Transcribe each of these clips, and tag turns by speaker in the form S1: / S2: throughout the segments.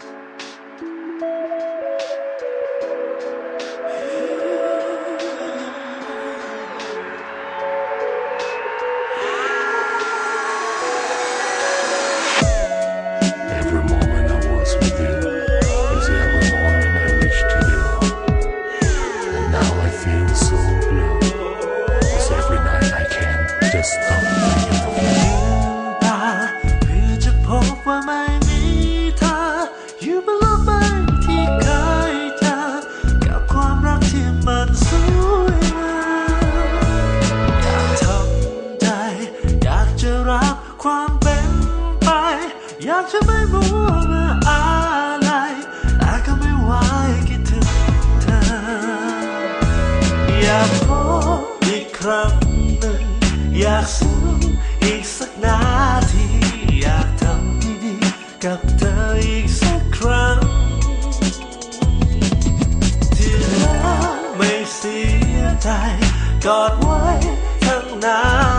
S1: Thank you.
S2: อยากจะไม่มัวมาอะไรแต่ก็ไม่ไหวคิดถึงเธอ อยากพบอีกครั้งหนึ่ง อยากสูงอีกสักนาที อยากทำดีๆกับเธออีกสักครั้ง ที่รักไม่เสียใจ กอดไว้ทั้งน้ำ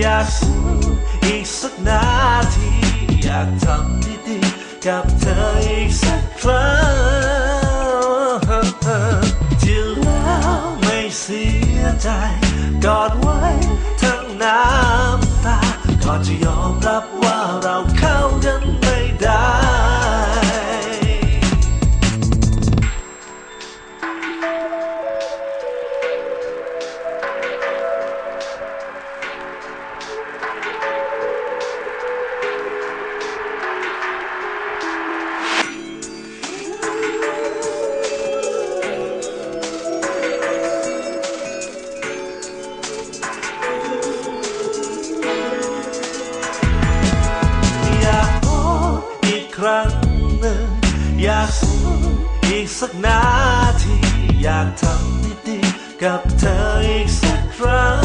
S2: อยากสู้อีกสักนาที อยากทำดีๆกับเธออีกสักครั้งที่แล้วไม่เสียใจกอดไว้ทั้งน้ำตาก่อนจะยอมรับว่าเราเข้ากัน สักนาที อยากทำดีกับเธออีกสักครั้ง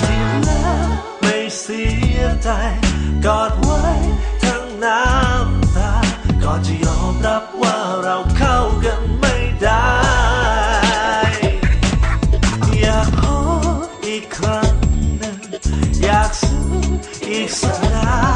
S2: ที่แล้วไม่เสียใจกอดไว้ทั้งน้ำตาก่อนจะยอมรับว่าเราเข้ากันไม่ได้ อยากพบอีกครั้งหนึ่งอยากสูอีกสักนา